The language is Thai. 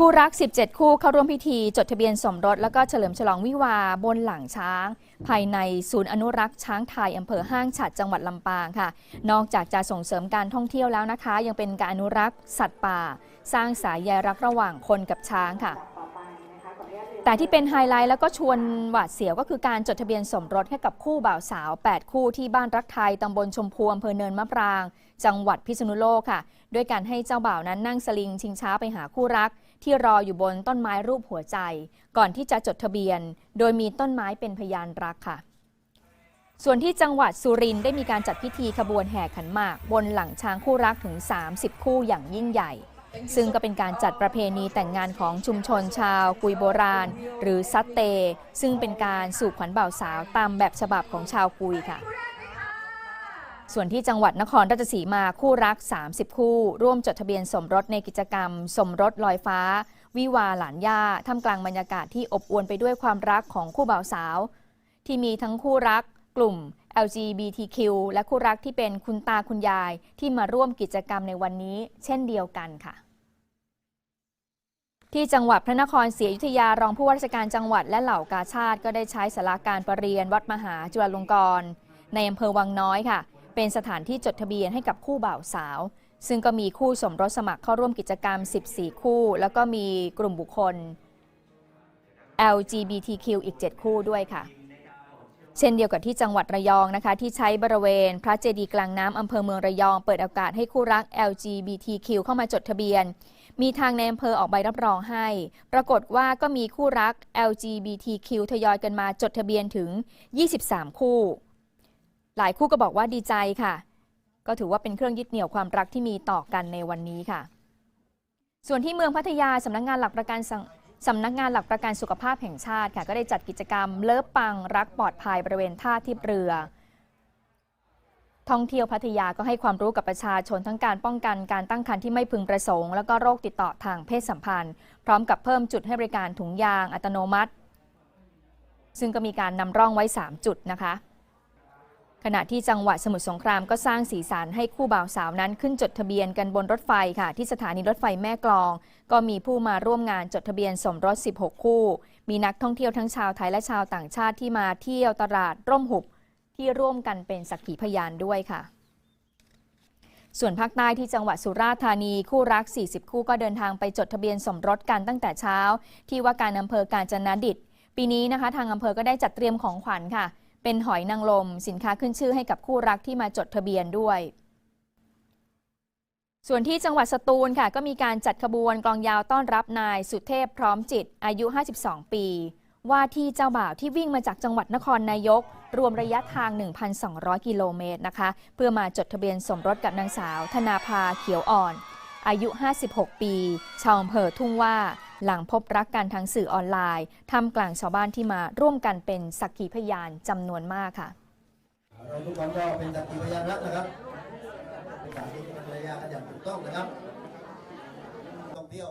คู่รัก 17 คู่เข้าร่วมพิธีจดทะเบียนสมรส แล้วก็เฉลิมฉลองวิวาบนหลังช้าง ภายในศูนย์อนุรักษ์ช้างไทยอำเภอห้างฉัดจังหวัดลำปางค่ะ นอกจากจะส่งเสริมการท่องเที่ยวแล้วนะคะ ยังเป็นการอนุรักษ์สัตว์ป่า สร้างสายใยรักระหว่างคนกับช้างค่ะ แต่ที่เป็นไฮไลท์แล้วก็ชวนหวาดเสียวก็คือการจดทะเบียนสมรสให้กับคู่บ่าวสาว 8 คู่ที่บ้านรักไทยตำบลชมพูอำเภอเนินมะปราง จังหวัดพิษณุโลกค่ะ ด้วยการให้เจ้าบ่าวนั้นนั่งสลิงชิงช้าไปหาคู่รัก ที่รออยู่บนต้นไม้รูปหัวใจ ก่อนที่จะจดทะเบียน โดยมีต้นไม้เป็นพยานรักค่ะ ส่วนที่จังหวัดสุรินทร์ได้มีการจัดพิธีขบวนแห่ขันหมาก บนหลังช้างคู่รักถึง 30 คู่อย่างยิ่งใหญ่ ซึ่งก็เป็นการจัดประเพณีแต่งงานของชุมชนชาวกุยโบราณ หรือซัตเต ซึ่งเป็นการสู่ขวัญบ่าวสาวตามแบบฉบับของชาวกุยค่ะ ส่วนที่จังหวัดนครราชสีมาคู่รัก 30 คู่ ร่วมจดทะเบียนสมรสในกิจกรรม สมรสลอยฟ้า วิวาหลานย่าท่ามกลางบรรยากาศที่อบอวลไปด้วยความรักของคู่บ่าวสาว ที่มีทั้งคู่รัก กลุ่ม LGBTQ และคู่รักที่เป็นคุณตาคุณยายที่มาร่วมกิจกรรมในวันนี้ เช่นเดียวกันค่ะที่จังหวัดพระนครศรีอยุธยารองผู้ว่าราชการจังหวัดและเหล่ากาชาติ ก็ได้ใช้สาราการประเรียนวัดมหาจุฬาลงกรณ์ในอำเภอวังน้อยค่ะ เป็นสถานที่จดทะเบียนให้กับคู่บ่าวสาว ซึ่งก็มีคู่สมรสสมัครเข้าร่วมกิจกรรม 14 คู่ แล้วก็มีกลุ่มบุคคล LGBTQ อีก 7 คู่ด้วยค่ะ เช่นเดียวกับที่จังหวัดระยองนะคะ ที่ใช้บริเวณพระเจดีย์กลางน้ำอำเภอเมืองระยอง เปิดโอกาสให้คู่รัก LGBTQ เข้ามาจดทะเบียน มีทางในอำเภอออกใบรับรองให้ ปรากฏว่าก็มีคู่รัก LGBTQ ทยอยกันมาจดทะเบียนถึง 23 คู่ หลายคู่ก็บอกว่าดีใจค่ะ ก็ถือว่าเป็นเครื่องยึดเหนี่ยวความรักที่มีต่อกันในวันนี้ค่ะ ส่วนที่เมืองพัทยาสำนักงานหลักประกันสสำนักงานหลักประกันสุขภาพแห่งชาติค่ะ ก็ได้จัดกิจกรรมเลิฟปังรักปลอดภัยบริเวณท่าทียบเรือ ท่องเที่ยวพัทยาก็ให้ความรู้กับประชาชนทั้งการป้องกันการตั้งครรภ์ที่ไม่พึงประสงค์ แล้วก็โรคติดต่อทางเพศสัมพันธ์ พร้อมกับเพิ่มจุดให้บริการถุงยางอัตโนมัติ ซึ่งก็มีการนำร่องไว้ 3 จุดนะคะ ขณะที่จังหวัดสมุทรสงครามก็สร้างสีสันให้คู่บ่าวสาวนั้นขึ้นจดทะเบียนกันบนรถไฟค่ะ ที่สถานีรถไฟแม่กลอง ก็มีผู้มาร่วมงานจดทะเบียนสมรส 16 คู่ มีนักท่องเที่ยวทั้งชาวไทยและชาวต่างชาติที่มาเที่ยวตลาดร่มหุบที่ร่วมกันเป็นสักขีพยานด้วยค่ะ ส่วนภาคใต้ที่จังหวัดสุราษฎร์ธานีคู่รัก 40 คู่ก็เดินทางไปจดทะเบียนสมรสกันตั้งแต่เช้า ที่ว่าการอำเภอกาญจนดิตปีนี้นะคะ ทางอำเภอก็ได้จัดเตรียมของขวัญค่ะ เป็นหอยนางรมสินค้าขึ้นชื่อให้กับคู่รักที่มาจดทะเบียนด้วย ส่วนที่จังหวัดสตูลค่ะก็มีการจัดขบวนกลองยาวต้อนรับนายสุเทพพร้อมจิตอายุ 52 ปี ว่าที่เจ้าบ่าวที่วิ่งมาจากจังหวัดนครนายก รวมระยะทาง 1,200 กิโลเมตรนะคะ เพื่อมาจดทะเบียนสมรสกับนางสาว ธนาภาเขียวอ่อน อายุ 56 ปี ชาวอำเภอทุ่งว่า หลังพบรักกันทางสื่อออนไลน์ทำกลางชาวบ้านที่มาร่วมกันเป็นสักขีพยานจำนวนมากค่ะเราทุกคนก็เป็นสักขีพยานรักนะครับเป็นสามีภรรยากันอย่างถูกต้องนะครับท่องเที่ยว